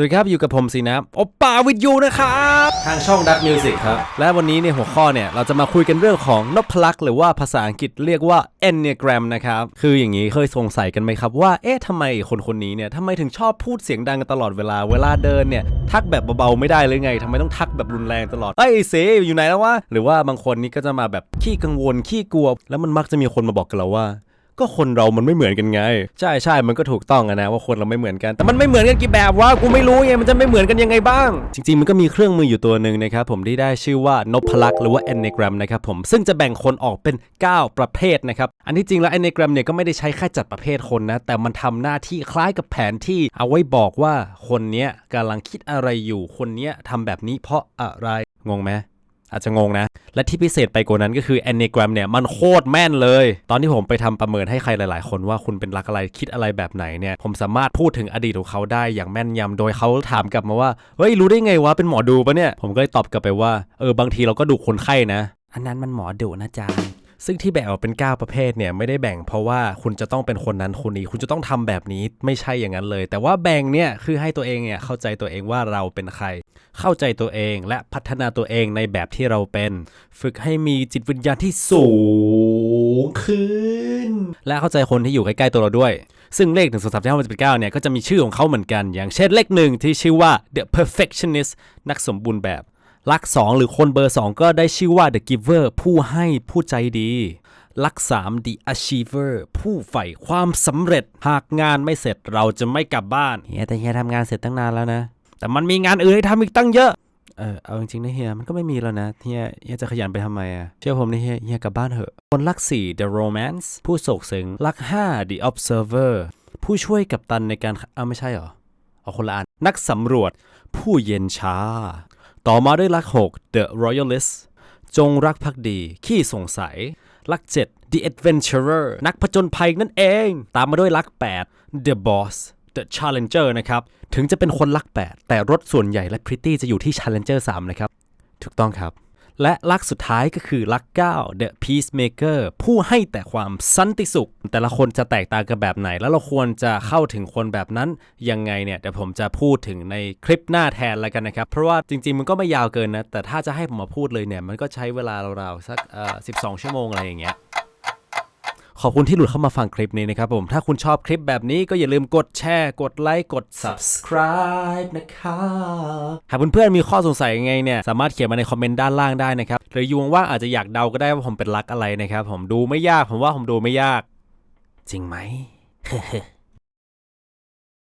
สวัสดีครับ อยู่กับผมสีน้ำโอปป้าวิดยูนะครับ ทางช่องดักมิวสิกครับ และวันนี้ในหัวข้อเนี่ย เราจะมาคุยกันเรื่องของนพลักษ์หรือว่าภาษาอังกฤษเรียกว่า enneagram นะครับ คืออย่างนี้เคยสงสัยกันไหมครับว่า เอ๊ะทำไมคนคนนี้เนี่ยทำไมถึงชอบพูดเสียงดังกันตลอดเวลาเวลาเดินเนี่ย ทักแบบเบาๆไม่ได้เลยไงทำไมต้องทักแบบรุนแรงตลอดเอ้ยเสอยู่ไหนแล้ววะหรือว่าบางคนนี่ก็จะมาแบบขี้กังวลขี้กลัว แล้วมันมักจะมีคนมาบอกกับเราว่า ก็คนเรามันไม่เหมือนกันไง ใช่ใช่มันก็ถูกต้องอะนะว่าคนเราไม่เหมือนกัน แต่มันไม่เหมือนกันกี่แบบวะกูไม่รู้ไงมันจะไม่เหมือนกันยังไงบ้าง จริงๆ มันก็มีเครื่องมืออยู่ตัวหนึ่งนะครับผมที่ได้ชื่อว่านพลักษ์หรือว่า enneagram นะครับผมซึ่งจะแบ่งคนออกเป็น 9 ประเภทนะครับอันที่จริงแล้ว enneagram เนี่ยก็ไม่ได้ใช้แค่จัดประเภทคนนะแต่มันทำหน้าที่คล้ายกับแผนที่เอาไว้บอกว่าคนเนี้ยกำลังคิดอะไรอยู่คนเนี้ยทำแบบนี้เพราะอะไรงงไหมอาจจะงงนะ และที่พิเศษไปกว่านั้นก็คือแอนนิกรัมเนี่ยมันโคตรแม่นเลย ตอนที่ผมไปทำประเมินให้ใครหลาย ๆ คนว่าคุณเป็นรักอะไรคิดอะไรแบบไหนเนี่ยผมสามารถพูดถึงอดีตของเขาได้อย่างแม่นยำโดยเขาถามกลับมาว่าเฮ้ยรู้ได้ไงวะเป็นหมอดูปะเนี่ยผมก็เลยตอบกลับไปว่าเออบางทีเราก็ดูคนไข้นะ อันนั้นมันหมอดูนะจ๊ะ ซึ่งที่แบ่งออกเป็น 9 ประเภทเนี่ยไม่ได้แบ่งเพราะว่าคุณจะต้องเป็นคนนั้นคนนี้ คุณจะต้องทำแบบนี้ไม่ใช่อย่างนั้นเลย แต่ว่าแบ่งเนี่ยคือให้ตัวเองเนี่ยเข้าใจตัวเองว่าเราเป็นใคร เข้าใจตัวเองและพัฒนาตัวเองในแบบที่เราเป็น ฝึกให้มีจิตวิญญาณที่สูงขึ้น และเข้าใจคนที่อยู่ใกล้ๆตัวเราด้วย ซึ่งเลข1 2 3 4 5 6 7 9เนี่ยก็จะมีชื่อของเขาเหมือนกัน อย่างเช่นเลขหนึ่งที่ชื่อว่า the perfectionist นักสมบูรณ์แบบ ลักสองหรือคนเบอร์2ก็ได้ชื่อว่า the giver ผู้ให้ผู้ใจดีลักสาม the achiever ผู้ใฝ่ความสำเร็จ หากงานไม่เสร็จเราจะไม่กลับบ้านเฮียแต่เฮียทำงานเสร็จตั้งนานแล้วนะ แต่มันมีงานอื่นให้ทำอีกตั้งเยอะเออเอาจริงๆนะเฮียมันก็ไม่มีแล้วนะเฮียเฮียจะขยันไปทำไมอะเชื่อผมนะเฮียเฮียกลับบ้านเถอะ คนลักสี่ the romance ผู้โศกซึ้งลักห้า the observer ผู้ช่วยกับตันในการเอาไม่ใช่หรอเอาคนละอันนักสำรวจ ผู้เย็นชา ต่อมาด้วยลัก 6 The Royalist จงรักภักดี ขี้สงสัย ลัก 7 The Adventurer นักผจญภัยนั่นเอง ตามมาด้วยลัก 8 The Boss The Challenger นะครับ ถึงจะเป็นคนลัก 8 แต่รถส่วนใหญ่และพริตตี้จะอยู่ที่ Challenger 3 นะครับ ถูกต้องครับ และลักสุดท้ายก็คือลักเก้า The Peacemaker ผู้ให้แต่ความสันติสุข แต่ละคนจะแตกต่างกันแบบไหน แล้วเราควรจะเข้าถึงคนแบบนั้นยังไงเนี่ยเดี๋ยวผมจะพูดถึงในคลิปหน้าแทนแล้วกันนะครับ เพราะว่าจริง ๆ มันก็ไม่ยาวเกินนะ แต่ถ้าจะให้ผมมาพูดเลยเนี่ยมันก็ใช้เวลาราวๆสักเอ่อ12ชั่วโมงอะไรอย่างเงี้ย ขอบคุณที่หลุดเข้ามาฟังคลิปนี้นะครับผม ถ้าคุณชอบคลิปแบบนี้ก็อย่าลืมกดแชร์ กดไลค์ กด subscribe นะครับหากเพื่อนๆมีข้อสงสัยยังไงเนี่ยสามารถเขียนมาในคอมเมนต์ด้านล่างได้นะครับ หรืออยูว่างอาจจะอยากเดาก็ได้ว่าผมเป็นรักอะไรนะครับผมดูไม่ยากผมว่าผมดูไม่ยาก จริงไหม